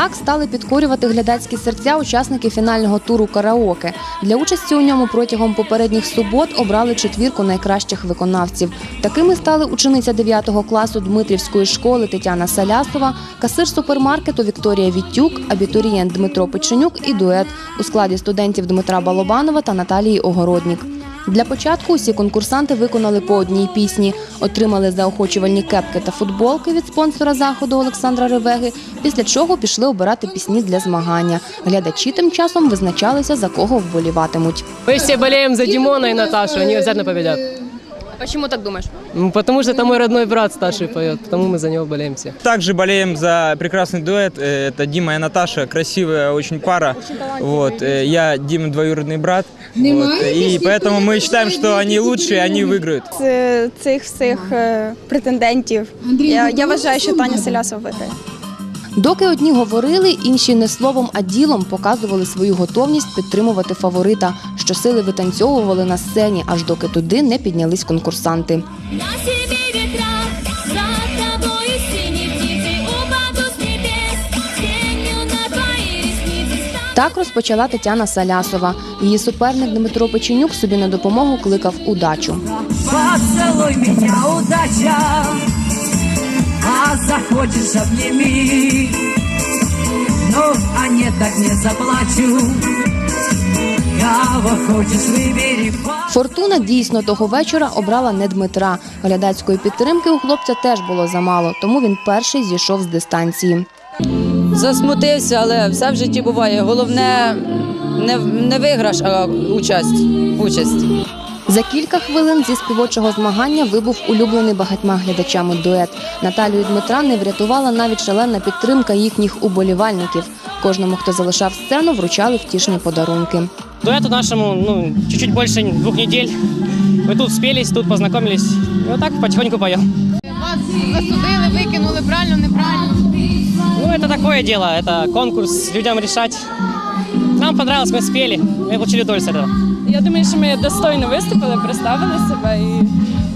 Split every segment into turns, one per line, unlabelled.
Так стали підкорювати глядацькі серця учасники фінального туру караоке. Для участі у ньому протягом попередніх субот обрали четвірку найкращих виконавців. Такими стали учениця 9 класу Дмитрівської школи Тетяна Салясова, касир супермаркету Вікторія Віттюк, абітурієнт Дмитро Печенюк і дует у складі студентів Дмитра Балобанова та Наталії Огороднік. Для початку усі конкурсанти виконали по одній пісні, отримали заохочувальні кепки та футболки від спонсора заходу Олександра Ревеги, після чого пішли обирати пісні для змагання. Глядачі тим часом визначалися, за кого вболіватимуть.
Ми всі боліємо за Дімона і Наташу, вони обов'язково победят.
Чому так думаєш?
Ну, Потому что это мой родной брат старший поет, потому мы за него болеем все.
Также болеем за прекрасный дуэт. Э, Это Дима и Наташа. Красивая очень пара. Вот. э, Я Дима двоюродный брат. Вот. И поэтому мы считаем, что они лучшие, они выиграют.
з цих всіх е, претендентів. Я, я вважаю, що Таня Селясова виграє.
Доки одні говорили, інші не словом, а ділом показували свою готовність підтримувати фаворита. Щосили витанцьовували на сцені, аж доки туди не піднялись конкурсанти. Так розпочала Тетяна Салясова. Її суперник Дмитро Печенюк собі на допомогу кликав удачу.
Поцелуй меня, удача, захочешь обними. Ну, а нет, так не заплачу. Кого хочешь, выбери.
Фортуна дійсно того вечора обрала не Дмитра. Глядацької підтримки у хлопця теж було замало, тому він перший зійшов з дистанції.
Засмутився, але все в житті буває. Головне не, не виграш, а участь. участь.
За кілька хвилин зі співочого змагання вибув улюблений багатьма глядачами дует. Наталію і Дмитра не врятувала навіть шалена підтримка їхніх уболівальників. Кожному, хто залишав сцену, вручали втішні подарунки.
Дуэту нашему, ну, чуть-чуть больше двух недель. Мы тут спелись, тут познакомились. И вот так потихоньку поем.
Вас засудили, викинули, правильно, неправильно.
Ну, это такое дело, это конкурс, людям решать. Нам понравилось, мы спели, мы получили удовольствие от этого.
Я думаю, що ми достойно виступили, представили себе і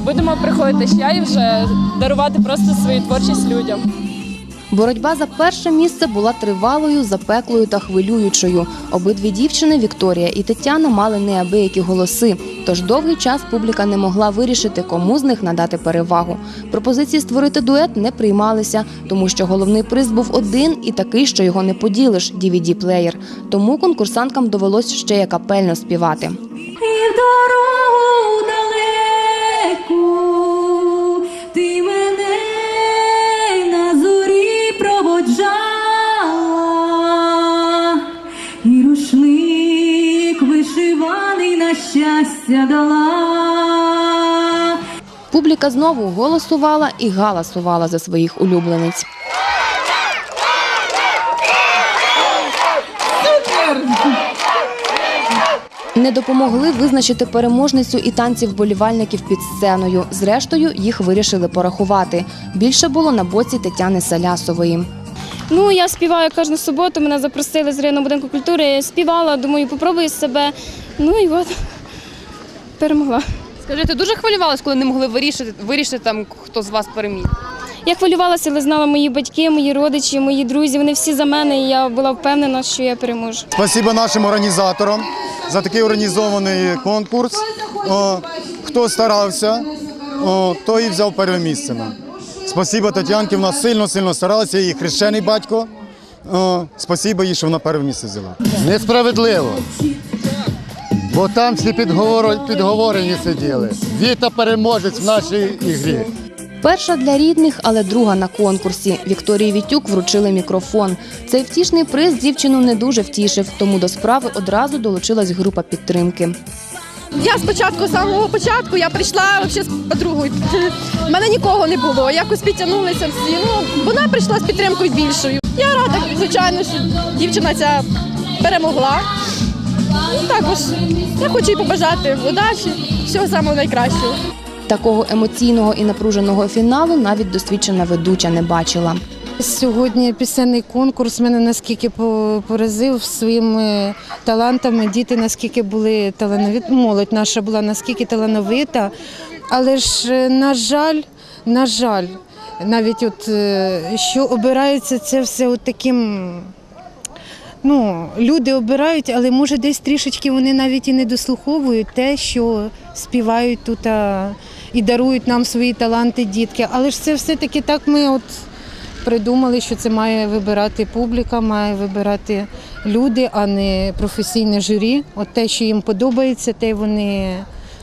будемо приходити ще і вже дарувати просто свою творчість людям.
Боротьба за перше місце була тривалою, запеклою та хвилюючою. Обидві дівчини Вікторія і Тетяна мали неабиякі голоси. Тож довгий час публіка не могла вирішити, кому з них надати перевагу. Пропозиції створити дует не приймалися, тому що головний приз був один і такий, що його не поділиш DVD-плеєр. Тому конкурсанткам довелось ще й акапельно співати.
І в дорогу далеку щастя дала.
Публіка знову голосувала і галасувала за своїх улюблениць. Не допомогли визначити переможницю і танці вболівальників під сценою. Зрештою, їх вирішили порахувати. Більше було на боці Тетяни Салясової.
Ну, я співаю кожну суботу, мене запросили з районного будинку культури. Я співала, думаю, попробую себе. Ну і от перемогла.
Скажи, ти дуже хвилювалась, коли не могли вирішити, вирішити там, хто з вас переміг?
Я хвилювалася, але знала мої батьки, мої родичі, мої друзі. Вони всі за мене, і я була впевнена, що я переможу.
Спасибо нашим організаторам за такий організований конкурс. О, хто старався, о, той і взяв перше місце. Спасибо Тетянки, вона сильно-сильно старалася, її хрещений батько. О, спасибо їй, що вона перше місце взяла.
Несправедливо. Бо там всі підговор- підговорені сиділи. Віта переможець в нашій ігрі.
Перша для рідних, але друга на конкурсі. Вікторії Вітюк вручили мікрофон. Цей втішний приз дівчину не дуже втішив, тому до справи одразу долучилась група підтримки.
Я спочатку, з самого початку, я прийшла взагалі з подругою. У мене нікого не було. Якось підтягнулися всі. Ну, вона прийшла з підтримкою більшою. Я рада, звичайно, що дівчина ця перемогла. Ну, я хочу їй побажати удачі, всього самого найкращого.
Такого емоційного і напруженого фіналу навіть досвідчена ведуча не бачила.
Сьогодні пісенний конкурс мене наскільки по- поразив своїми талантами. Діти наскільки були талановиті, молодь наша була наскільки талановита. Але ж, е, на жаль, на жаль, навіть от е, що обирається це все от таким. Ну, люди обирають, але може десь трішечки вони навіть і не дослуховують те, що співають тут а, і дарують нам свої таланти дітки. Але ж це все-таки так ми от придумали, що це має вибирати публіка, має вибирати люди, а не професійне журі. От те, що їм подобається, те вони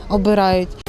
обирають.